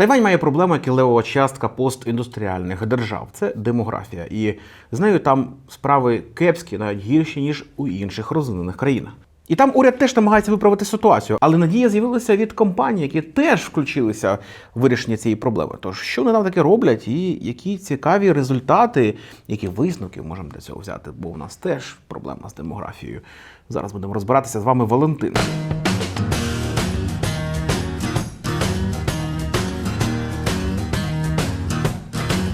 Тайвань має проблему, як і левова частка постіндустріальних держав. Це демографія. І з нею там справи кепські, навіть гірші, ніж у інших розвинених країнах. І там уряд теж намагається виправити ситуацію, але надія з'явилася від компаній, які теж включилися в вирішення цієї проблеми. Тож що вони там таке роблять, і які цікаві результати, які висновки можемо для цього взяти? Бо у нас теж проблема з демографією. Зараз будемо розбиратися з вами Валентин.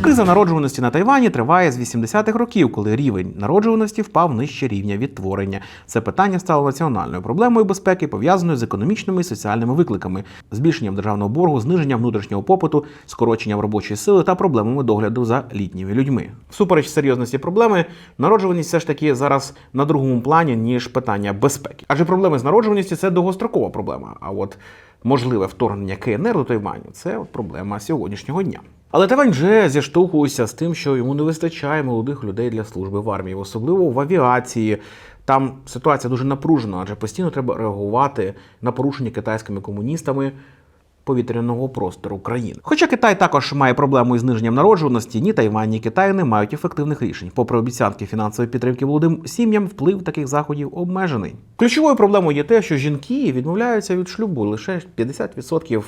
Криза народжуваності на Тайвані триває з 80-х років, коли рівень народжуваності впав нижче рівня відтворення. Це питання стало національною проблемою безпеки, пов'язаною з економічними і соціальними викликами, збільшенням державного боргу, зниженням внутрішнього попиту, скороченням робочої сили та проблемами догляду за літніми людьми. Всупереч серйозності проблеми, народжуваність все ж таки зараз на другому плані ніж питання безпеки. Адже проблеми з народжуваністю це довгострокова проблема. А от можливе вторгнення КНР до Тайваню це проблема сьогоднішнього дня. Але Тайвань вже зіштовхується з тим, що йому не вистачає молодих людей для служби в армії, особливо в авіації. Там ситуація дуже напружена, адже постійно треба реагувати на порушення китайськими комуністами повітряного простору країни. Хоча Китай також має проблему із зниженням народжуваності, ні Тайвань, ні Китай не мають ефективних рішень. Попри обіцянки фінансової підтримки молодим сім'ям, вплив таких заходів обмежений. Ключовою проблемою є те, що жінки відмовляються від шлюбу лише 50%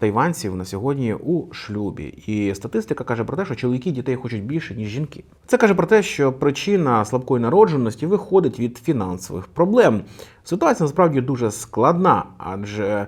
тайванців на сьогодні у шлюбі. І статистика каже про те, що чоловіки дітей хочуть більше, ніж жінки. Це каже про те, що причина слабкої народженості виходить від фінансових проблем. Ситуація насправді дуже складна, адже.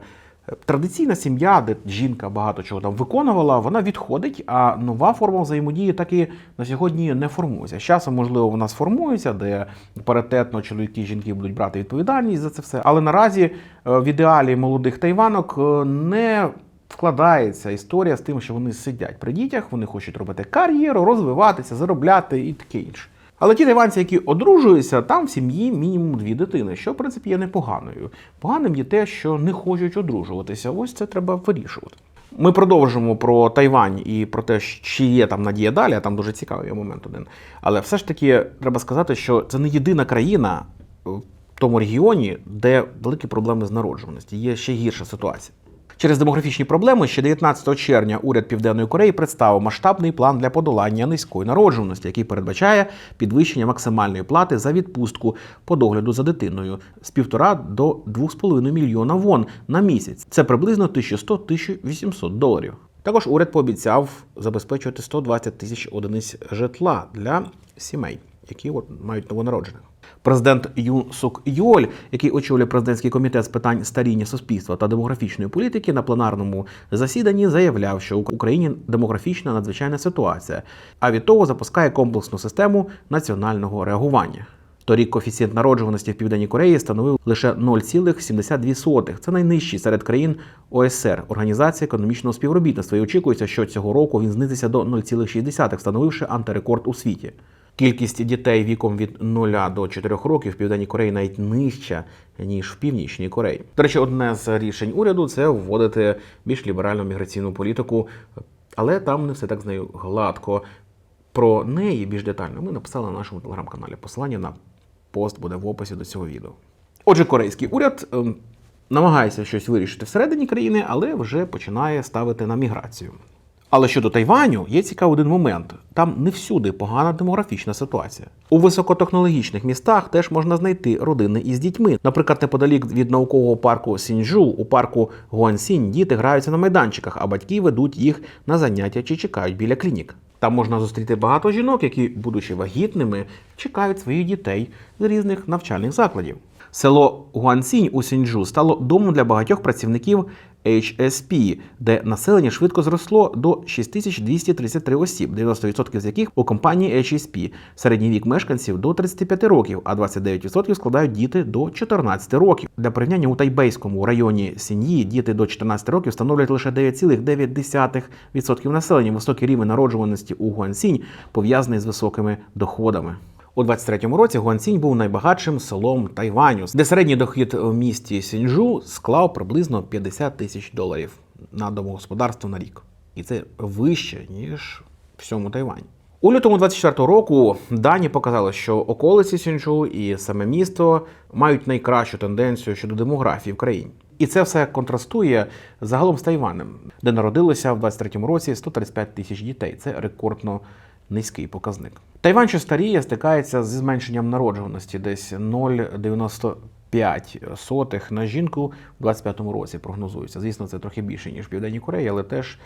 Традиційна сім'я, де жінка багато чого там виконувала, вона відходить, а нова форма взаємодії так і на сьогодні не формується. З часом, можливо, вона сформується, де паритетно чоловіки і жінки будуть брати відповідальність за це все. Але наразі е, в ідеалі молодих тайванок е, не вкладається історія з тим, що вони сидять при дітях, вони хочуть робити кар'єру, розвиватися, заробляти і таке інше. Але ті тайванці, які одружуються, там в сім'ї мінімум дві дитини, що в принципі є непоганою. Поганим є те, що не хочуть одружуватися. Ось це треба вирішувати. Ми продовжимо про Тайвань і про те, чи є там надія далі, а там дуже цікавий момент один. Але все ж таки треба сказати, що це не єдина країна в тому регіоні, де великі проблеми з народжуваності. Є ще гірша ситуація. Через демографічні проблеми ще 19 червня уряд Південної Кореї представив масштабний план для подолання низької народжуваності, який передбачає підвищення максимальної плати за відпустку по догляду за дитиною з 1,5 до 2,5 мільйона вон на місяць. Це приблизно 1100-1800 доларів. Також уряд пообіцяв забезпечувати 120 тисяч одиниць житла для сімей, які от мають новонароджених. Президент Юн Сук Йоль, який очолює президентський комітет з питань старіння суспільства та демографічної політики, на пленарному засіданні заявляв, що в Україні демографічна надзвичайна ситуація, а від того запускає комплексну систему національного реагування. Торік коефіцієнт народжуваності в Південній Кореї становив лише 0,72. Це найнижчий серед країн ОСР Організації економічного співробітництва. І очікується, що цього року він знизиться до 0,6, встановивши антирекорд у світі. Кількість дітей віком від 0 до 4 років в Південній Кореї навіть нижча, ніж в Північній Кореї. До речі, одне з рішень уряду це вводити більш ліберальну міграційну політику, але там не все так з нею гладко. Про неї більш детально ми написали на нашому телеграм-каналі. Посилання на пост буде в описі до цього відео. Отже, корейський уряд ем, намагається щось вирішити всередині країни, але вже починає ставити на міграцію. Але щодо Тайваню є цікавий один момент: там не всюди погана демографічна ситуація. У високотехнологічних містах теж можна знайти родини із дітьми. Наприклад, неподалік від наукового парку Сінджу, у парку Гуансінь діти граються на майданчиках, а батьки ведуть їх на заняття чи чекають біля клінік. Там можна зустріти багато жінок, які, будучи вагітними, чекають своїх дітей з різних навчальних закладів. Село Гуансінь у Сінджу стало домом для багатьох працівників HSP, де населення швидко зросло до 6233 осіб, 90% з яких у компанії HSP. Середній вік мешканців до 35 років, а 29% складають діти до 14 років. Для порівняння у тайбейському районі Сіньї діти до 14 років становлять лише 9,9% населення. Високий рівень народжуваності у Гуансінь пов'язаний з високими доходами. У 23-му році Гуансінь був найбагатшим селом Тайваню, де середній дохід в місті Сінджу склав приблизно 50 тисяч доларів на домогосподарство на рік. І це вище, ніж всьому Тайвані. У лютому 24-го року дані показали, що околиці Сінджу і саме місто мають найкращу тенденцію щодо демографії в країні. І це все контрастує загалом з Тайванем, де народилося в 23-му році 135 тисяч дітей. Це рекордно низький показник. Тайвань, що старіє, стикається зі зменшенням народжуваності, десь 0,95 сотих на жінку в 25-му році прогнозується. Звісно, це трохи більше ніж в Південній Кореї, але теж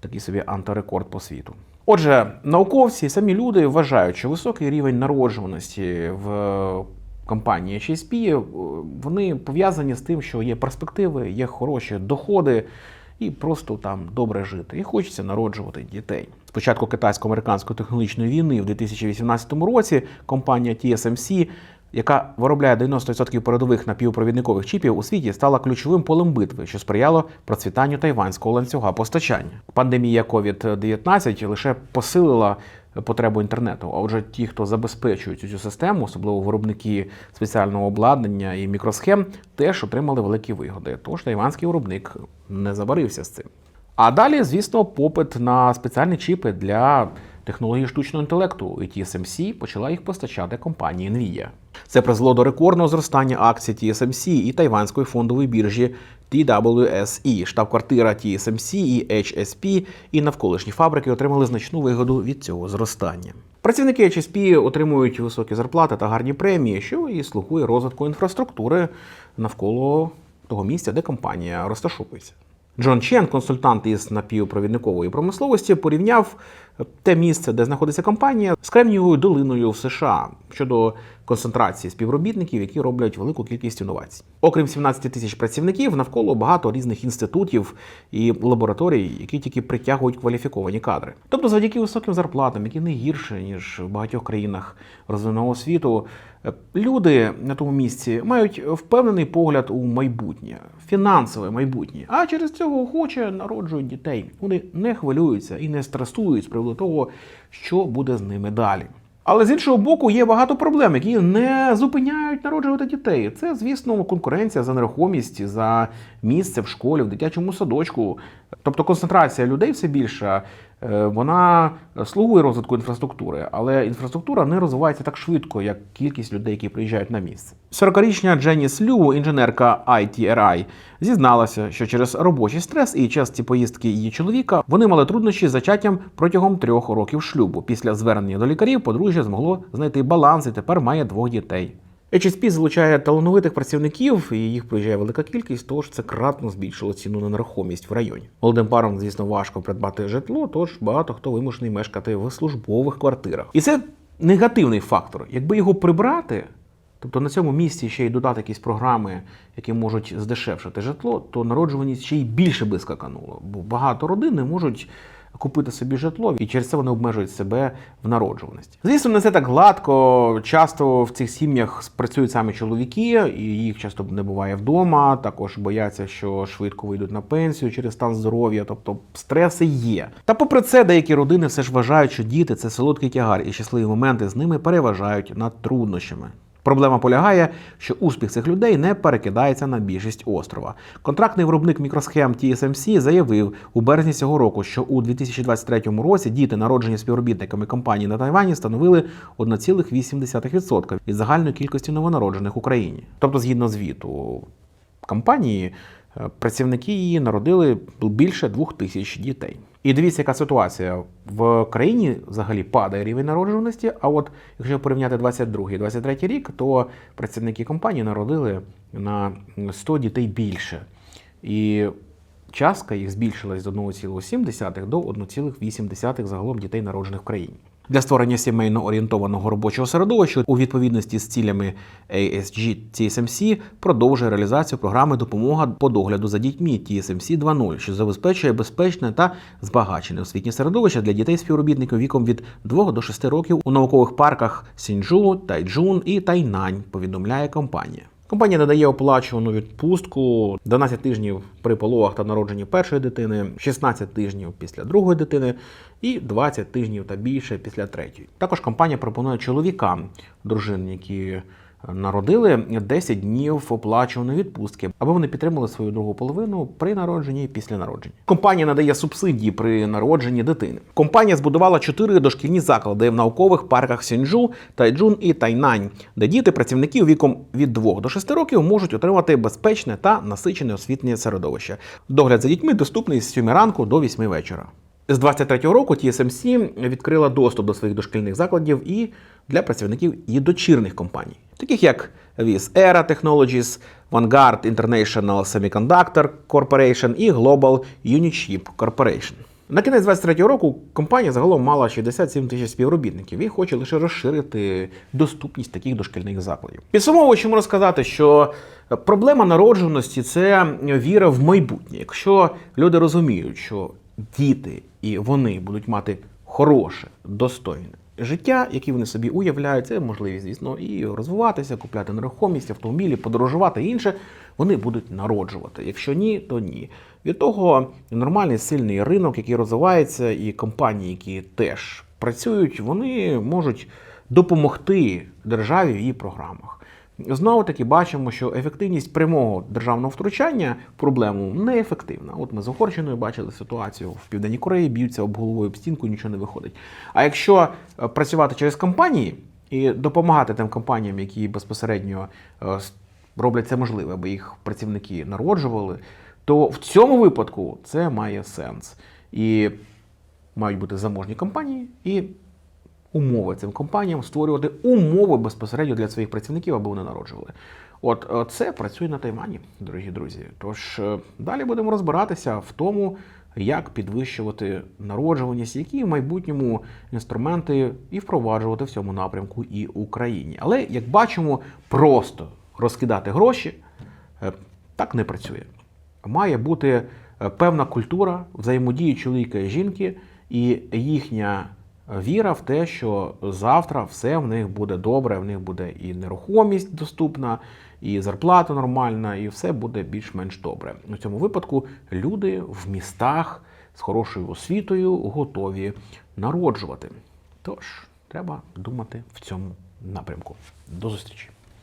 такий собі антирекорд по світу. Отже, науковці, самі люди вважають, що високий рівень народжуваності в компанії HSP, е, вони пов'язані з тим, що є перспективи, є хороші доходи. І просто там добре жити. І хочеться народжувати дітей. Спочатку китайсько-американської технологічної війни в 2018 році компанія TSMC, яка виробляє 90% передових напівпровідникових чіпів у світі, стала ключовим полем битви, що сприяло процвітанню тайванського ланцюга постачання. Пандемія COVID-19 лише посилила потребу інтернету. А отже, ті, хто забезпечують цю систему, особливо виробники спеціального обладнання і мікросхем, теж отримали великі вигоди. Тож тайванський виробник не забарився з цим. А далі, звісно, попит на спеціальні чіпи для технології штучного інтелекту. І TSMC почала їх постачати компанії Nvidia. Це призвело до рекордного зростання акцій TSMC і тайванської фондової біржі TWSE. Штаб-квартира TSMC і HSP і навколишні фабрики отримали значну вигоду від цього зростання. Працівники HSP отримують високі зарплати та гарні премії, що і слугує розвитку інфраструктури навколо того місця, де компанія розташовується. Джон Чен, консультант із напівпровідникової промисловості, порівняв те місце, де знаходиться компанія, з Кремнієвою долиною в США. Щодо концентрації співробітників, які роблять велику кількість інновацій. Окрім 17 тисяч працівників, навколо багато різних інститутів і лабораторій, які тільки притягують кваліфіковані кадри. Тобто, завдяки високим зарплатам, які не гірше ніж в багатьох країнах розвиненого світу, люди на тому місці мають впевнений погляд у майбутнє, фінансове майбутнє. А через цього охоче народжують дітей. Вони не хвилюються і не стресують з приводу того, що буде з ними далі. Але з іншого боку, є багато проблем, які не зупиняють народжувати дітей. Це, звісно, конкуренція за нерухомість, за місце в школі, в дитячому садочку. Тобто концентрація людей все більша, е, вона слугує розвитку інфраструктури, але інфраструктура не розвивається так швидко, як кількість людей, які приїжджають на місце. 40-річна Дженіс Лю, інженерка ITRI, зізналася, що через робочий стрес і часті поїздки її чоловіка вони мали труднощі з зачаттям протягом трьох років шлюбу. Після звернення до лікарів подружжя змогло знайти баланс і тепер має двох дітей. HSP залучає талановитих працівників, і їх приїжджає велика кількість, тож це кратно збільшило ціну на нерухомість в районі. Молодим парам, звісно, важко придбати житло, тож багато хто вимушений мешкати в службових квартирах. І це негативний фактор. Якби його прибрати, тобто на цьому місці ще й додати якісь програми, які можуть здешевшити житло, то народжуваність ще й більше би скакануло. Бо багато родин не можуть купити собі житло, і через це вони обмежують себе в народжуваності. Звісно, не все так гладко. Часто в цих сім'ях працюють саме чоловіки, і їх часто не буває вдома. Також бояться, що швидко вийдуть на пенсію через стан здоров'я, тобто стреси є. Та попри це, деякі родини все ж вважають, що діти це солодкий тягар, і щасливі моменти з ними переважають над труднощами. Проблема полягає, що успіх цих людей не перекидається на більшість острова. Контрактний виробник мікросхем TSMC заявив у березні цього року, що у 2023 році діти, народжені співробітниками компанії на Тайвані, становили 1,8% від загальної кількості новонароджених в Україні. Тобто, згідно звіту компанії, е, працівники її народили більше двох тисяч дітей. І дивіться, яка ситуація в країні взагалі падає рівень народжуваності. А от якщо порівняти 22 і 23 рік, то працівники компанії народили на 100 дітей більше. І частка їх збільшилась з 1,7 до 1,8 загалом дітей народжених в країні. Для створення сімейно орієнтованого робочого середовища у відповідності з цілями ASG TSMC продовжує реалізацію програми допомога по догляду за дітьми TSMC 2.0, що забезпечує безпечне та збагачене освітнє середовище для дітей співробітників віком від 2 до 6 років у наукових парках Сінджу, Тайджун і Тайнань. Повідомляє компанія. Компанія надає оплачувану відпустку 12 тижнів при пологах та народженні першої дитини, 16 тижнів після другої дитини і 20 тижнів та більше після третьої. Також компанія пропонує чоловікам дружин, які народили 10 днів оплачуваної відпустки, аби вони підтримали свою другу половину при народженні і після народження. Компанія надає субсидії при народженні дитини. Компанія збудувала чотири дошкільні заклади в наукових парках Сінджу, Тайджун і Тайнань, де діти працівників віком від 2 до 6 років можуть отримати безпечне та насичене освітнє середовище. Догляд за дітьми доступний з 7 ранку до 8 вечора. З 23-го року TSMC відкрила доступ до своїх дошкільних закладів і для працівників її дочірних компаній, таких як Viz Era Technologies, Vanguard International Semiconductor Corporation і Global Unichip Corporation. На кінець 23-го року компанія загалом мала 67 тисяч співробітників і хоче лише розширити доступність таких дошкільних закладів. Підсумовуючи, можу сказати, що проблема народжуваності це віра в майбутнє. Якщо люди розуміють, що діти і вони будуть мати хороше, достойне життя, яке вони собі уявляють, це можливість, звісно, і розвиватися, купляти нерухомість, автомобілі, подорожувати і інше, вони будуть народжувати. Якщо ні, то ні. Від того нормальний сильний ринок, який розвивається, і компанії, які теж працюють, вони можуть допомогти державі в її програмах. Знову таки бачимо, що ефективність прямого державного втручання в проблему неефективна. От ми з Угорщиною бачили ситуацію в Південній Кореї, б'ються об головою об стінку, нічого не виходить. А якщо е, працювати через компанії і допомагати тим компаніям, які безпосередньо е, роблять це можливе, аби їх працівники народжували, то в цьому випадку це має сенс. І мають бути заможні компанії і умови цим компаніям створювати умови безпосередньо для своїх працівників, аби вони народжували. От е, це працює на Тайвані, дорогі друзі. Тож е, далі будемо розбиратися в тому, як підвищувати народжуваність, які в майбутньому інструменти і впроваджувати в цьому напрямку і Україні. Але як бачимо, просто розкидати гроші е, так не працює. Має бути певна культура взаємодії чоловіка і жінки, і їхня віра в те, що завтра все в них буде добре, в них буде і нерухомість доступна, і зарплата нормальна, і все буде більш-менш добре. У цьому випадку люди в містах з хорошою освітою готові народжувати. Тож треба думати в цьому напрямку. До зустрічі!